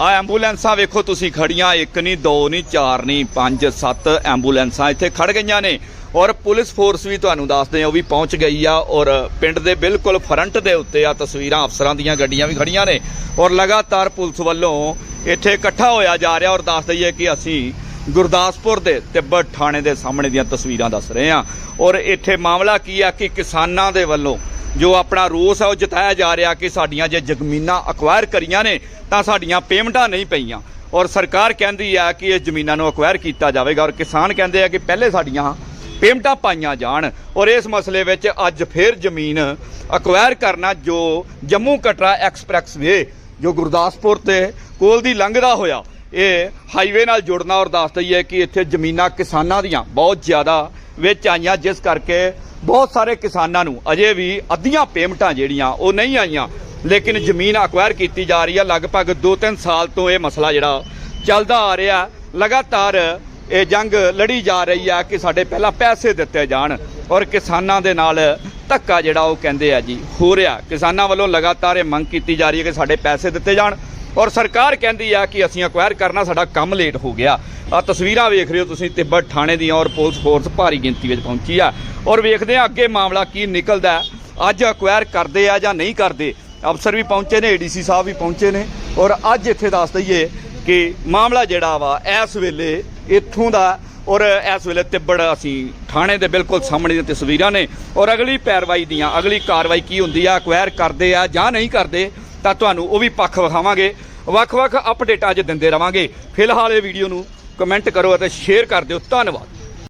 ਆ ਐਂਬੂਲੈਂਸਾਂ ਵੇਖੋ, ਤੁਸੀਂ ਖੜੀਆਂ, ਇੱਕ ਨਹੀਂ ਦੋ ਨਹੀਂ ਚਾਰ ਨਹੀਂ ਪੰਜ, ਸੱਤ ਐਂਬੂਲੈਂਸਾਂ ਇੱਥੇ ਖੜ ਗਈਆਂ ਨੇ। ਔਰ ਪੁਲਿਸ ਫੋਰਸ ਵੀ ਤੁਹਾਨੂੰ ਦੱਸਦੇ ਆ ਉਹ ਵੀ ਪਹੁੰਚ ਗਈ ਆ ਔਰ ਪਿੰਡ ਦੇ ਬਿਲਕੁਲ ਫਰੰਟ ਦੇ ਉੱਤੇ ਆ ਤਸਵੀਰਾਂ, ਅਫਸਰਾਂ ਦੀਆਂ ਗੱਡੀਆਂ ਵੀ ਖੜੀਆਂ ਨੇ। ਔਰ ਲਗਾਤਾਰ ਪੁਲਿਸ ਵੱਲੋਂ ਇੱਥੇ ਇਕੱਠਾ ਹੋਇਆ ਜਾ ਰਿਹਾ ਔਰ ਦੱਸ ਦਈਏ ਕਿ ਅਸੀਂ ਗੁਰਦਾਸਪੁਰ ਦੇ ਤਿੱਬਤ ਥਾਣੇ ਦੇ ਸਾਹਮਣੇ ਦੀਆਂ ਤਸਵੀਰਾਂ ਦੱਸ ਰਹੇ ਹਾਂ। ਔਰ ਇੱਥੇ ਮਾਮਲਾ ਕੀ ਆ ਕਿ ਕਿਸਾਨਾਂ ਦੇ ਵੱਲੋਂ ਜੋ ਆਪਣਾ ਰੋਸ ਹੈ ਉਹ ਜਤਾਇਆ ਜਾ ਰਿਹਾ ਕਿ ਸਾਡੀਆਂ ਜੇ ਜ਼ਮੀਨਾਂ ਅਕਵਾਇਰ ਕਰੀਆਂ ਨੇ, ਤਾਂ ਸਾਡੀਆਂ ਪੇਮੈਂਟਾਂ ਨਹੀਂ ਪਈਆਂ। ਔਰ ਸਰਕਾਰ ਕਹਿੰਦੀ ਆ ਕਿ ਇਹ ਜ਼ਮੀਨਾਂ ਨੂੰ ਅਕਵਾਇਰ ਕੀਤਾ ਜਾਵੇਗਾ, ਔਰ ਕਿਸਾਨ ਕਹਿੰਦੇ ਆ ਕਿ ਪਹਿਲੇ ਸਾਡੀਆਂ ਪੇਮਟਾਂ ਪਾਈਆਂ ਜਾਣ। ਔਰ ਇਸ ਮਸਲੇ ਵਿੱਚ ਅੱਜ ਫਿਰ ਜ਼ਮੀਨ ਅਕਵਾਇਰ ਕਰਨਾ ਜੋ ਜੰਮੂ ਕਟਰਾ ਐਕਸਪ੍ਰੈਸ ਵੇ ਜੋ ਗੁਰਦਾਸਪੁਰ ਤੇ ਕੋਲ ਦੀ ਲੰਘਦਾ ਹੋਇਆ, ਇਹ ਹਾਈਵੇ ਨਾਲ ਜੁੜਨਾ ਔਰ ਦੱਸ ਦਈਏ ਕਿ ਇੱਥੇ ਜ਼ਮੀਨਾਂ ਕਿਸਾਨਾਂ ਦੀਆਂ ਬਹੁਤ ਜ਼ਿਆਦਾ ਵਿੱਚ ਆਈਆਂ, ਜਿਸ ਕਰਕੇ ਬਹੁਤ ਸਾਰੇ ਕਿਸਾਨਾਂ ਨੂੰ ਅਜੇ ਵੀ ਅੱਧੀਆਂ ਪੇਮੈਂਟਾਂ ਜਿਹੜੀਆਂ ਉਹ ਨਹੀਂ ਆਈਆਂ, ਲੇਕਿਨ ਜ਼ਮੀਨ ਅਕਵਾਇਰ ਕੀਤੀ ਜਾ ਰਹੀ ਹੈ ਲਗਭਗ 2-3 ਸਾਲ ਤੋਂ ਇਹ ਮਸਲਾ ਜਿਹੜਾ ਚੱਲਦਾ ਆ ਰਿਹਾ। ਲਗਾਤਾਰ ਇਹ ਜੰਗ ਲੜੀ ਜਾ ਰਹੀ ਆ ਕਿ ਸਾਡੇ ਪਹਿਲਾਂ ਪੈਸੇ ਦਿੱਤੇ ਜਾਣ ਔਰ ਕਿਸਾਨਾਂ ਦੇ ਨਾਲ ਧੱਕਾ ਜਿਹੜਾ ਉਹ ਕਹਿੰਦੇ ਆ ਜੀ, ਹੋ ਰਿਹਾ। ਕਿਸਾਨਾਂ ਵੱਲੋਂ ਲਗਾਤਾਰ ਇਹ ਮੰਗ ਕੀਤੀ ਜਾ ਰਹੀ ਹੈ ਕਿ ਸਾਡੇ ਪੈਸੇ ਦਿੱਤੇ ਜਾਣ। ਔਰ ਸਰਕਾਰ ਕਹਿੰਦੀ ਆ ਕਿ ਅਸੀਂ ਅਕਵਾਇਰ ਕਰਨਾ, ਸਾਡਾ ਕੰਮ ਲੇਟ ਹੋ ਗਿਆ। ਆ ਤਸਵੀਰਾਂ ਵੇਖ ਰਹੇ ਹੋ ਤੁਸੀਂ, ਤਿੱਬਤ ਥਾਣੇ ਦੀਆਂ ਔਰ ਪੁਲਿਸ ਫੋਰਸ ਭਾਰੀ ਗਿਣਤੀ ਵਿੱਚ ਪਹੁੰਚੀ ਆ। ਔਰ ਵੇਖਦੇ ਆ ਅੱਗੇ ਮਾਮਲਾ ਕੀ ਨਿਕਲਦਾ ਅੱਜ ਅਕਵਾਇਰ ਕਰਦੇ ਆ ਜਾਂ ਨਹੀਂ ਕਰਦੇ? ਅਫਸਰ ਵੀ ਪਹੁੰਚੇ ਨੇ ਏਡੀਸੀ ਸਾਹਿਬ ਵੀ ਪਹੁੰਚੇ ਨੇ। ਔਰ ਅੱਜ ਇੱਥੇ ਦੱਸ ਦਈਏ ਕਿ ਮਾਮਲਾ ਜਿਹੜਾ ਵਾ, ਇਸ ਵੇਲੇ ਇੱਥੋਂ ਦਾ ਔਰ ਇਸ ਵੇਲੇ ਤਿੱਬੜ ਅਸੀਂ ਥਾਣੇ ਦੇ ਬਿਲਕੁਲ ਸਾਹਮਣੇ ਦੀਆਂ ਤਸਵੀਰਾਂ ਨੇ। ਔਰ ਅਗਲੀ ਪੈਰਵਾਈ ਦੀਆਂ, ਅਗਲੀ ਕਾਰਵਾਈ ਕੀ ਹੁੰਦੀ ਆ? ਅਕਵਾਇਰ ਕਰਦੇ ਆ ਜਾਂ ਨਹੀਂ ਕਰਦੇ? ਤਾਂ ਤੁਹਾਨੂੰ ਉਹ ਵੀ ਪੱਖ ਵਿਖਾਵਾਂਗੇ। ਵੱਖ-ਵੱਖ ਅਪਡੇਟਾਂ 'ਚ ਦਿੰਦੇ ਰਵਾਂਗੇ। ਫਿਲਹਾਲ ਇਹ ਵੀਡੀਓ ਨੂੰ ਕਮੈਂਟ ਕਰੋ ਅਤੇ ਸ਼ੇਅਰ ਕਰ ਦਿਓ। ਧੰਨਵਾਦ।